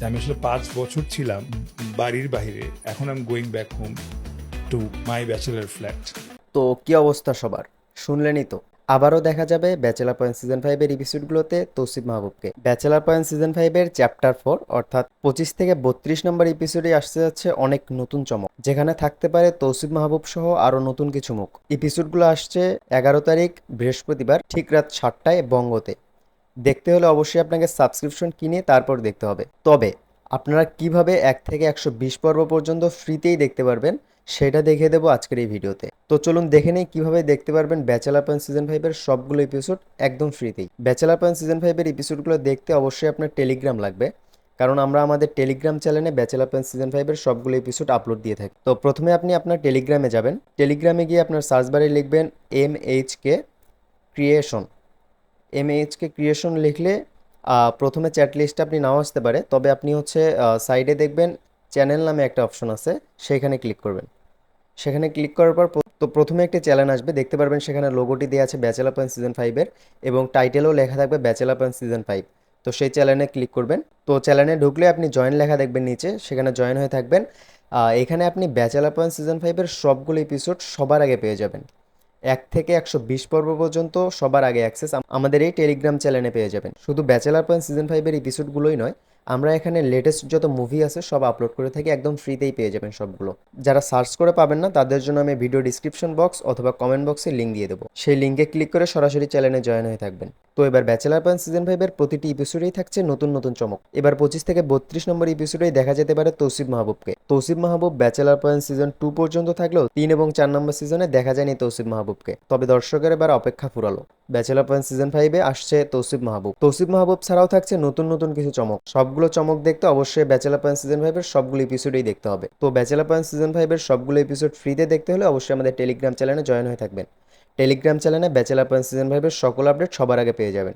যে আমি আসলে পাঁচ বছর ছিলাম বাড়ির বাইরে, এখন আমি going back home to my bachelor flat তো কি অবস্থা সবার? শুনলেনই তো। আবারও দেখা যাবে ব্যাচেলার পয়েন্ট সিজন ফাইভের এপিসোডগুলোতে তৌসিফ মাহবুবকে। ব্যাচেলার পয়েন্ট সিজন ফাইভের চ্যাপ্টার ফোর অর্থাৎ পঁচিশ থেকে বত্রিশ নম্বর এপিসোডে আসতে যাচ্ছে অনেক নতুন চমক। যেখানে থাকতে পারে তৌসিফ মাহবুব সহ আরও নতুন কিছু মুখ। এপিসোডগুলো আসছে এগারো তারিখ, বৃহস্পতিবার, ঠিক রাত সাতটায় বঙ্গতে। দেখতে হলে অবশ্যই আপনাকে সাবস্ক্রিপশন কিনে তারপর দেখতে হবে। তবে আপনারা কীভাবে এক থেকে একশো বিশ পর্ব পর্যন্ত ফ্রিতেই দেখতে পারবেন, সেটা দেখে দেবো আজকের এই ভিডিওতে। তো চলুন দেখে নেই কীভাবে দেখতে পারবেন ব্যাচেলার পয়েন্ট সিজন ফাইভের সবগুলো এপিসোড একদম ফ্রিতেই ব্যাচেলার পয়েন্ট সিজন ফাইভের এপিসোডগুলো দেখতে অবশ্যই আপনার টেলিগ্রাম লাগবে, কারণ আমরা আমাদের টেলিগ্রাম চ্যানেলে ব্যাচেলার পয়েন্ট সিজন ফাইভের সবগুলো এপিসোড আপলোড দিয়ে থাকি। তো প্রথমে আপনি আপনার টেলিগ্রামে যাবেন। টেলিগ্রামে গিয়ে আপনার সার্চ বারে লিখবেন M H K creation M H K creation লিখলে প্রথমে চ্যাট লিস্টে আপনি নাও আসতে পারে। তবে আপনি হচ্ছে সাইডে দেখবেন চ্যানেল নামে একটা অপশন আছে, সেইখানে ক্লিক করবেন। সেখানে ক্লিক করার পর তো প্রথমে একটি চ্যানেল আসবে। দেখতে পারবেন সেখানে লোগোটি দেওয়া আছে ব্যাচেলার পয়েন্ট সিজন ফাইভের এবং টাইটেলও লেখা থাকবে ব্যাচেলার পয়েন্ট সিজন ফাইভ তো সেই চ্যানেলে ক্লিক করবেন। তো চ্যানেলে ঢুকলে আপনি জয়েন লেখা দেখবেন নিচে, সেখানে জয়েন হয়ে থাকবেন। এখানে আপনি ব্যাচেলার পয়েন্ট সিজন ফাইভের সবগুলো এপিসোড সবার আগে পেয়ে যাবেন। এক থেকে একশো বিশ পর্ব পর্যন্ত সবার আগে অ্যাক্সেস আমাদের এই টেলিগ্রাম চ্যানেলে পেয়ে যাবেন। শুধু ব্যাচেলার পয়েন্ট সিজন ফাইভের এপিসোডগুলোই নয় আমরা এখানে লেটেস্ট যত মুভি আছে সব আপলোড করে থাকি, একদম ফ্রিতেই পেয়ে যাবেন সবগুলো। যারা সার্চ করে পাবেন না, তাদের জন্য আমি ভিডিও ডিসক্রিপশন বক্স অথবা কমেন্ট বক্সে লিঙ্ক দিয়ে দেবো। সেই লিঙ্কে ক্লিক করে সরাসরি চ্যানেলে জয়েন হয়ে থাকবেন। তো এবার ব্যাচেলার পয়েন্ট সিজন ফাইভের প্রতিটি এপিসোডেই থাকছে নতুন নতুন চমক। এবার পঁচিশ থেকে বত্রিশ নম্বর এপিসোডেই দেখা যেতে পারে Tausif মাহবুবকে। Tausif Mahbub bachelor point season two পর্যন্ত থাকলেও তিন এবং চার নম্বর সিজনে দেখা যায়নি তৌসিফ মাহবুবকে। তবে দর্শকের এবার অপেক্ষা ফুরালো। ব্যাচেলার পয়েন্ট সিজন ফাইভে আসছে তৌসিফ মাহবুব। তৌসিফ মাহবুব ছাড়াও থাকছে নতুন নতুন কিছু চমক। সবগুলো চমক দেখতে অবশ্যই ব্যাচেলার পয়েন্ট সিজন ফাইভের সবগুলো এপিসোডেই দেখতে হবে। তো ব্যাচেলার পয়েন্ট সিজন ফাইভের সবগুলো এপিসোড ফ্রিতে দেখতে হলে অবশ্যই আমাদের টেলিগ্রাম চ্যানেলে জয়েন হয়ে থাকবেন। টেলিগ্রাম চ্যানেলে ব্যাচেলার পয়েন্ট সিজন ফাইভের সকল আপডেট সবার আগে পেয়ে যাবেন।